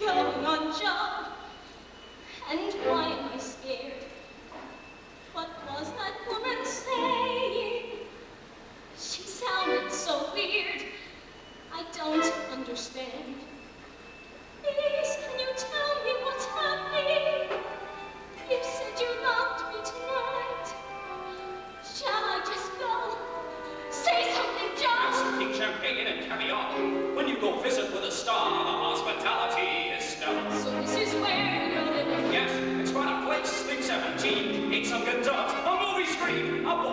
going on job. And why am I scared? What was that woman saying? She sounded so weird. I don't understand. Please, can you tell me what's happening? You said you loved me tonight. Shall I just go? Say something, John! Pink champagne and caviar. When you go visit with a star, the hospitality sair a bola.